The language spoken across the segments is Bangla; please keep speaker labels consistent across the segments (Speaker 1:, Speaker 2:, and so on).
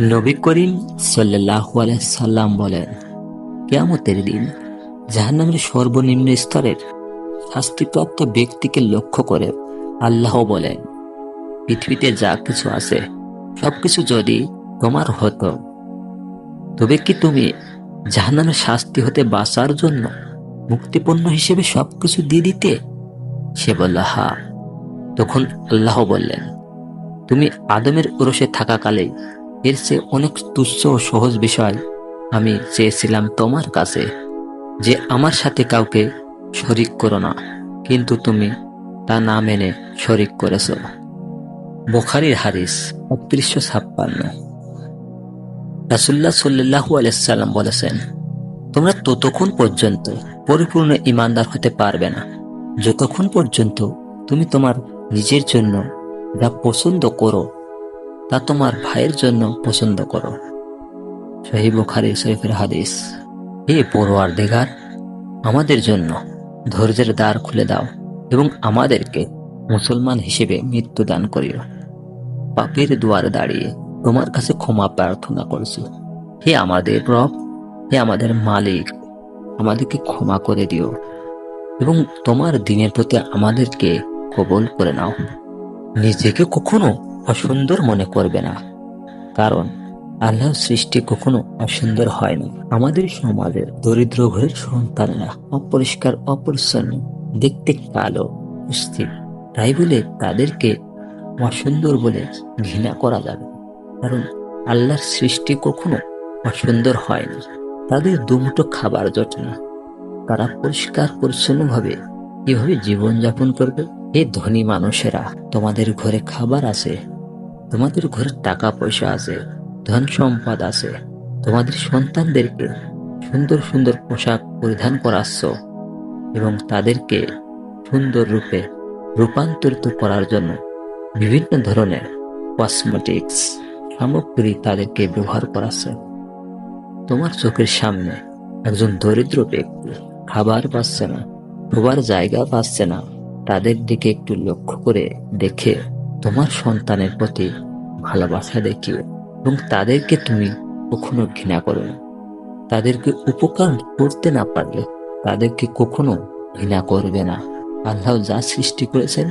Speaker 1: নবী করিম সাল্লাম বলেন, কেয়ামতের দিন জাহান্নামের সর্বনিম্ন স্তরের শাস্তিপ্রাপ্ত ব্যক্তিকে লক্ষ্য করে আল্লাহ বলেন, পৃথিবীতে যা কিছু আছে, সবকিছু যদি তোমার হতো, তবে কি তুমি জাহান্নামের শাস্তি হতে বাঁচার জন্য মুক্তিপণ্য হিসেবে সবকিছু দিয়ে দিতে? সে বলল, হা। তখন আল্লাহ বললেন, তুমি আদমের উরসে থাকাকালেই এর চেয়ে অনেক তুচ্ছ ও সহজ বিষয় আমি চেয়েছিলাম তোমার কাছে যে আমার সাথে কাউকে শরিক করো না। কিন্তু তুমি তা না মেনে শরিক করেছ। বোখারির হারিস একত্রিশশো ছাপ্পান্ন। রাসুল্লাহ সাল্লাহু আলাইসাল্লাম বলেছেন, তোমরা ততক্ষণ পর্যন্ত পরিপূর্ণ ইমানদার হতে পারবে না। যতক্ষণ পর্যন্ত তুমি তোমার নিজের জন্য যা পছন্দ করো তা তোমার ভাইয়ের জন্য পছন্দ করো। সহি বুখারি শরীফের হাদিস। হে পড়োয়ার দেগার আমাদের জন্য ধৈর্যের দ্বার খুলে দাও এবং আমাদেরকে মুসলমান হিসেবে মৃত্যু দান করিও। পাপের দুয়ারে দাঁড়িয়ে তোমার কাছে ক্ষমা প্রার্থনা করছি। হে আমাদের রব, হে আমাদের মালিক, আমাদেরকে ক্ষমা করে দিও এবং তোমার দিনের প্রতি আমাদেরকে কবল করে নাও। নিজেকে কখনো অসুন্দর মনে করবে না। কারণ আল্লাহর সৃষ্টি কখনো অসুন্দর হয় না আমাদের সমাজের দরিদ্র ঘরের সন্তানেরা অপরিষ্কার, অপরিচ্ছন্ন, দেখতে কালো স্থির তাই বলে তাদেরকে অসুন্দর বলে ঘৃণা করা যাবে কারণ আল্লাহর সৃষ্টি কখনো অসুন্দর হয় না তাদের দুমুটো খাবার জোটে না। তারা পরিষ্কার, পরিচ্ছন্নভাবে কীভাবে জীবনযাপন করবে? এ ধনী মানুষেরা, তোমাদের ঘরে খাবার আছে। তোমাদের ঘরে টাকা পয়সা আছে ধন সম্পদ আছে, তোমাদের সন্তানদেরকে সুন্দর সুন্দর পোশাক পরিধান করাচ্ছ এবং তাদেরকে সুন্দর রূপে রূপান্তরিত করার জন্য বিভিন্ন ধরনের কসমেটিক্স সামগ্রী তাদেরকে ব্যবহার করাচ্ছে। তোমার চোখের সামনে একজন দরিদ্র ব্যক্তি খাবার পাচ্ছে না, শোবার জায়গা পাচ্ছে না, তাদের দিকে একটু লক্ষ্য করে দেখে তোমার সন্তানের প্রতি ভালোবাসা দেখিও এবং তাদেরকে তুমি কখনো ঘৃণা করো না। তাদেরকে উপকার করতে না পারলে তাদেরকে কখনো ঘৃণা করবে না। আল্লাহ যা সৃষ্টি করেছেন,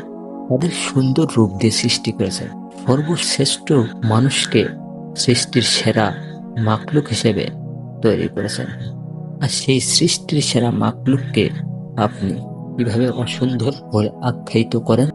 Speaker 1: তাদের সুন্দর রূপ দিয়ে সৃষ্টি করেছেন। সর্বশ্রেষ্ঠ মানুষকে সৃষ্টির সেরা মাকলুক হিসেবে তৈরি করেছেন। আর সেই সৃষ্টির সেরা মাকলুককে আপনি কীভাবে অসুন্দর বলে আখ্যায়িত করেন?